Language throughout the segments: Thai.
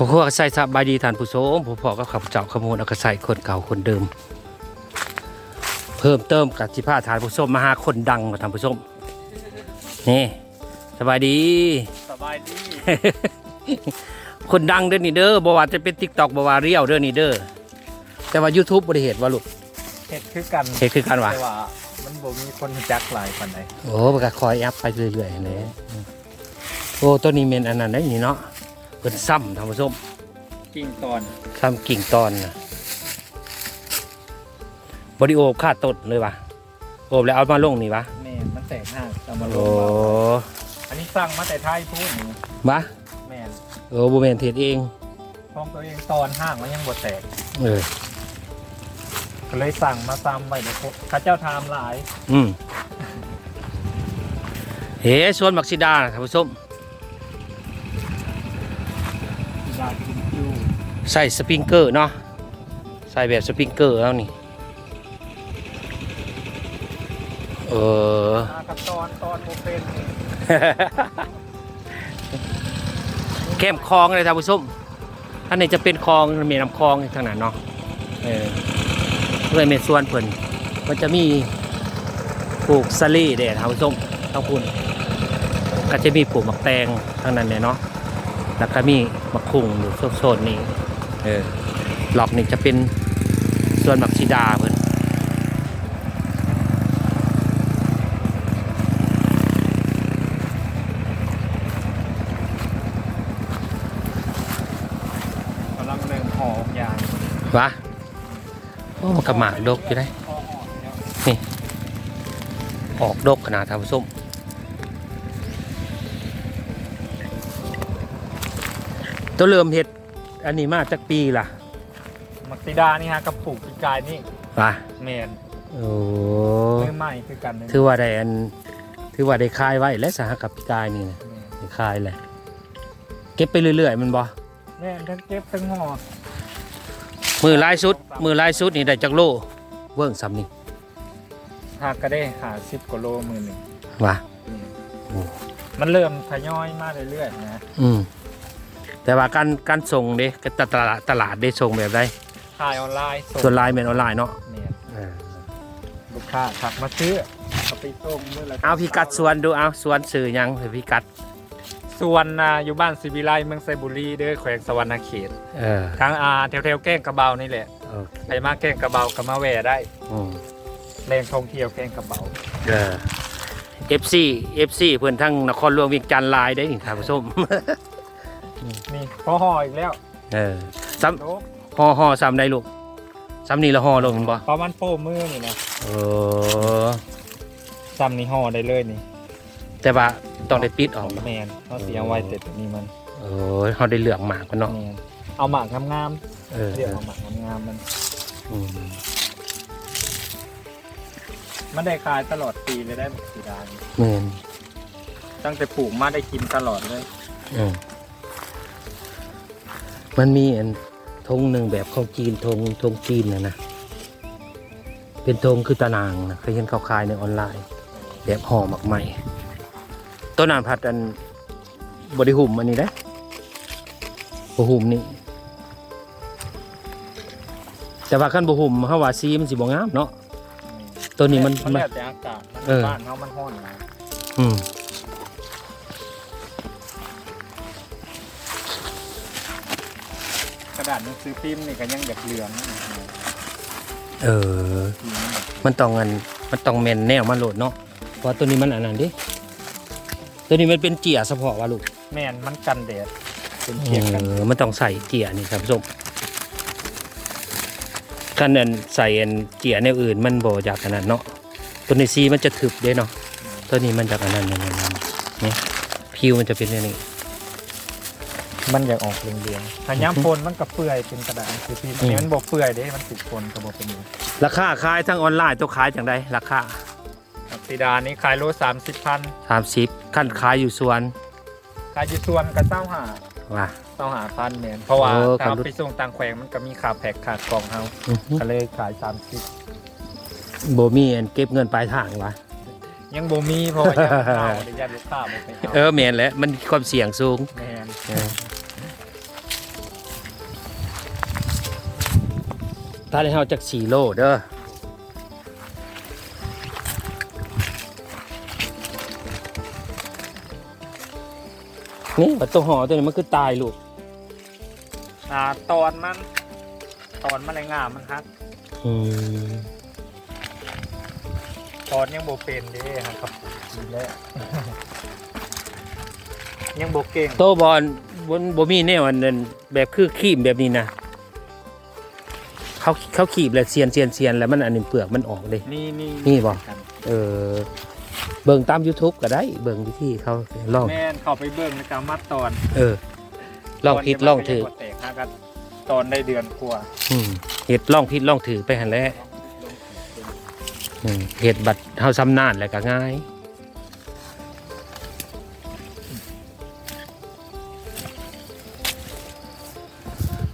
เขาก็ใส่สบายดีท่านผู้ชมผู้พอก็ขับเจ้าขโมยเอาก็ใส่คนเก่าคนเดิม เพิ่มเติมกับสิพาทานผู้ชมมาหาคนดังมาท่านผู้ชมนี่สบายดีสบายดี คนดังเด้อนี่เด้อบ่ว่าจะเป็น TikTok บ่ว่าเรียวเด้อนี่เด้อแต่ว่า YouTube บ่ได้เห็นว่าลูกเห็ดคือกันเฮ็ดคือกันวะแต่ว่ามันบ่มีคนรู้จักหลายปานใดโอ้มันก็คอยอัพไปเรื่อยๆเลยโอ้ตัวนี้เมนอันนั้นได้นี่เนาะ เป็นซ้ำท่านผู้ชมกิ่งตอนซ้ำกิ่งตอนนะบริโอค่าต้นเลยวะโอบแล้วเอามาลงนี่วะแม่นมันแตกหักเอามาลโอ้งมาอันนี้สั่งมาแต่ไทยพูดนี่วะแม่นโอ้บูเมนเทศเองของตัวเองตอนห้างมันยังบ่แตกเออก็เลยสั่งมาซ้ำไว้เดี๋ยวพวกข้าเจ้าทำหลาย อืมเฮ้สวนมักซิดาท่านผู้ชม ใส่สปริงเกอร์เนาะใส่แบบสปริงเกอร์แล้วนี่เออมากับตอนตอนโมเป็นแก้มคลองเลยท่านผู้ชมอันนี้จะเป็นคลองเมีน้ำคลองทางนั้นเนาะเออเลยเมนส่วนเพิ่นมันจะมีปลูกสลีเด้ท่านผู้ชมต้องคุณก็จะมีปลูกมักแตงทางนั้นเนี่ยเนาะแล้วก็มีมักคุงอยู่โซนๆนี้ เออหลอกนี่จะเป็นส่วนมักซิดาเพิ่นกำลังเริ่มห่อยางวะโอ้มันกระหมากดกอยู่ได้ ห่ออ่อนแล้วออกดกขนาดท่านผู้ชมตัวเริ่มเห็ด อันนี้มาจากปีล่ะมักซิดานี่ฮะกับปลูกปีกายนี่วะแมนโอ้เรื่องใหม่คือกันเลยถือว่าได้อันถือว่าได้คายไว้และสหกับปีกายนี่นะแม่นได้คายแหละเก็บไปเรื่อยๆมันบ่แม่นทั้งเก็บทั้งห่อมือลายสุด มือลายสุดนี่ได้จากโลเวิ้งซ้ำนี่หากก็ได้หาสิบกว่าโลมือหนึ่งวะนี่โอ้มันเริ่มทยอยมาเรื่อยๆนะ อืม แต่ว่าการการส่งเด้ก็ตลาดตลาดได้ส่งแบบได้ขายออนไลน์ส่วนไลน์แมนออนไลน์เนาะเนี่ยเออลูกค้าถักมาซื้อเอาไปต้มมื่อละเอาพิกัดสวนดูเอาสวนสื่อหยังหรือพิกัดส่วนนาอยู่บ้านศิวิไลเมืองไซบุรีเด้อแขวงสวรรณเขตเออทางอาแถวๆแก้งกระเบานี่แหละโอเคไปมาแก้งกระเบาก็มาแหวได้อืมแรงท่องเที่ยวแก้งกระเบาเออ FC FC เพื่อนทั้งนครหลวงเวียงจันทร์ลายได้นี่ท่านผู้ชม นี่พอห่ออีกแล้วเออซ้โลกำห่อห่อซ้ำได้ลูกซ้ำนี่ละห่อลงแม่นบ่ประมาณโป้มือนี่นะเออ ซ้ำนี่ห่อได้เลยนี่แต่ว่าต้องได้ปิดออกแมนเขาเสียงไว้แต่ตัวนี้มันเออเขาได้เหลืองหมากมันเนาะแมนเอาหมากงามเออๆเรียกเอาหมากงามๆมัน อืมมันได้ขายตลอดปีเลยได้บักสีดานี่แม่นตั้งแต่ปลูกมาได้กินตลอดเลย เออ มันมีอันธงหนึ่งแบบของจีนธงธงจีนนะนะ เป็นธงคือตะนางนะเคยเห็นเขาขายในออนไลน์ แบบห่อหมักใหม่ต้นนานพัดอันบริหุ่มอันนี้ได้บหุ่มนี่แต่ว่าขั้นบหุ่มเฮาว่าซีมันสิบ่งามเนาะตัวนี้มันมันมันแล้วแต่อากาศมันเออบ้านเขามันห้อนนะอืม ระดาษหนังสือพิมพ์นี่ก็ยังแบบเหลืองนะเออ มันต้องอันมันต้องแม่นแนวมันโหลดเนาะเพราะตัวนี้มันอันนั้นดิตัวนี้มันเป็นเจียเฉพาะว่าลูกแม่นมันกันแดดเป็นเอเกียงกันอมันต้องใส่เจียนี่ครับผู้ชมกันอันใส่อันเจียแนวอื่นมันบ่จากขนาดเนาะตัวในซีมันจะถึบเด้เนาะตัวนี้มันจากอันนั้นนั่นนั่นนั่นนี่ผิวมันจะเป็นอย่างนี้ มันอยากออกเหลืองๆถ้าย้ำพนมันก็เปื่อยเป็นกระดาษหนังสือพิมพ์อันนี้มันบอกเปื่อยเด้มันติดพนก็บอกเป็นอยู่ราคาขายทั้งออนไลน์ตัวขายจังไดราคาบักสีดานี่ขายโลสามสิบพัน30ขั้นขายอยู่สวน ขายอยู่ส่วนก็เจ้าหาว่าเจ้าหาพันแมนเพราะว่าเออถ้าเอาครับไปส่งต่างแขวงมันก็มีขาแพ็กขาดกล่องเฮาอื้อหือก็เลยขายสามสิบบ่มีอันเก็บเงินปลายทางวะยังบ่มีเพราะว่ายังเอาอนุญาตลูกค้าบ่ไปเอาเออแมนแหล้วมันมีความเสี่ยงสูงแมน ถ้าได้เฮาจาก4โลเด้อนี่บัดตัวห่อตัวนี้มันคือตายลูกอ่าตอนมัน ตอนมันแรงงามมันฮักอืมตอนยังโบเป็นเด้ครับดีแล้วยังโบเก่งโตบอลบนบ่มีแนวอันนั้นแบบคือขีมแบบนี้นะ เขาเขาขีบแล้วเซียนเซียนเซียนแล้วมันอันนี้เปลือกมันออกเลย นี่นี่นี่บ่เออเบิ่งตาม YouTube ก็ได้ เบิ่งวิธีเขาลองแม่นเข้าไปเบิ่งในการมัดตอน เออลองผิดลองถือตนที่มันก็ยังบ่แตกฮักกันตอนได้เดือนกว่าอืมเห็ดลองผิดลองถือไปหันแหล้วเห็ดบัดเฮาซ้ำนานแล้วก็ง่าย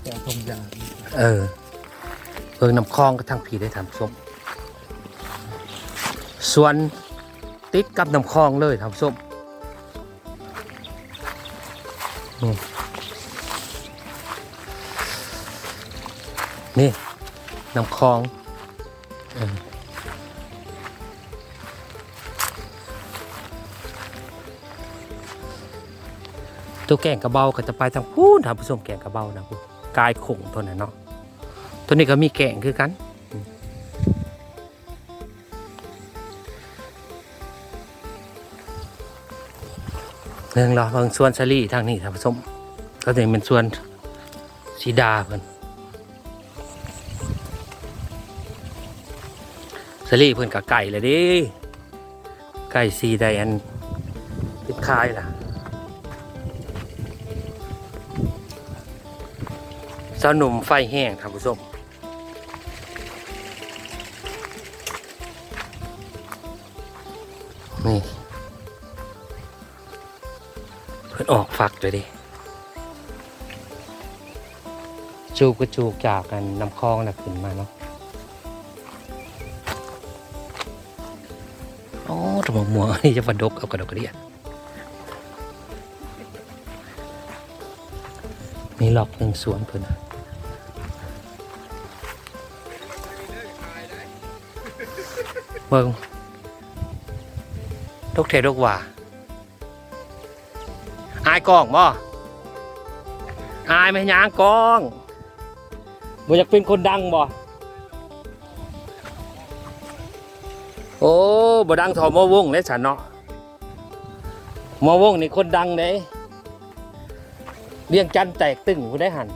แต่ทงยางเออ เบิงน้ำคลองก็ทั้งผีได้ทำส้มส่วนติดกับน้ำคลองเลยทำส้มอืมนี่น้ำคลองตัวแกงกระเบาก็จะไปทางพูนทำผสมแกงกระเบานะพูกายขงตัวนั้นเนาะ ตัวนี้ก็มีแกงคือกัน เรื่องรอเบิ่งส่วนสลีทางนี้ทำผสมก็จะเป็นส่วนสีดาเพิ่นสลีเพิ่นกับไก่เลยดิไก่สีไดอันเป็นคายล่ะสาวหนุ่มไฟแห้งท่านผู้ชม นี่ เพิ่นออกฝักเลยดิจูบก็จูบจากกันน้ำคลองน่ะขึ้นมาเนาะโอ้ถมมัวนี่จะฟันดกเอากระดกกระเดียดมีหลอกหนึ่งสวนเพิ่นน่ะเบิ่ง ดกเทดกว่าอายกองบ่อายไม่ยางกองบ่อยากเป็นคนดังบ่โอ้บ่ดังทอมอวงเลยฉันเนาะมอวงนี่คนดังเด้เรียงจันแตกตึงผู้ได้หัน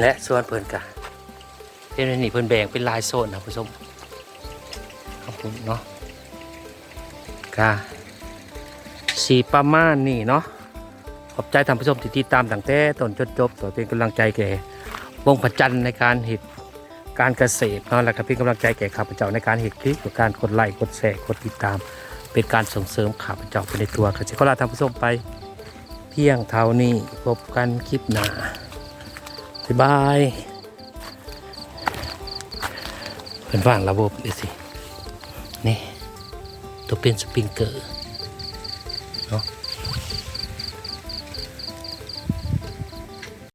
และส่วนเพิ่นกะเป็นนี่เพิ่นแบ่งเป็นลายโซนนะผู้ชมขอบคุณเนาะกาสีประมาณนี่เนาะขอบใจท่านผู้ชมที่ติดตามตั้งแต่ต้นจนจบตัวเป็นกำลังใจแก่วงประจันในการเห็ดการเกษตรเนาะแล้วก็เป็นกำลังใจแก่ข้าพเจ้าในการเห็ดคลิปกับการกดไลค์กดแชร์กดติดตาม เป็นการส่งเสริมข้าพเจ้าไปในตัวก็จะขอลาท่านผู้ชมไป เพียงเท่านี้พบกันคลิปหน้า บ๊ายบายเป็นว่างระบบดิสิ นี่ ตัวเป็นสปริงเกอร์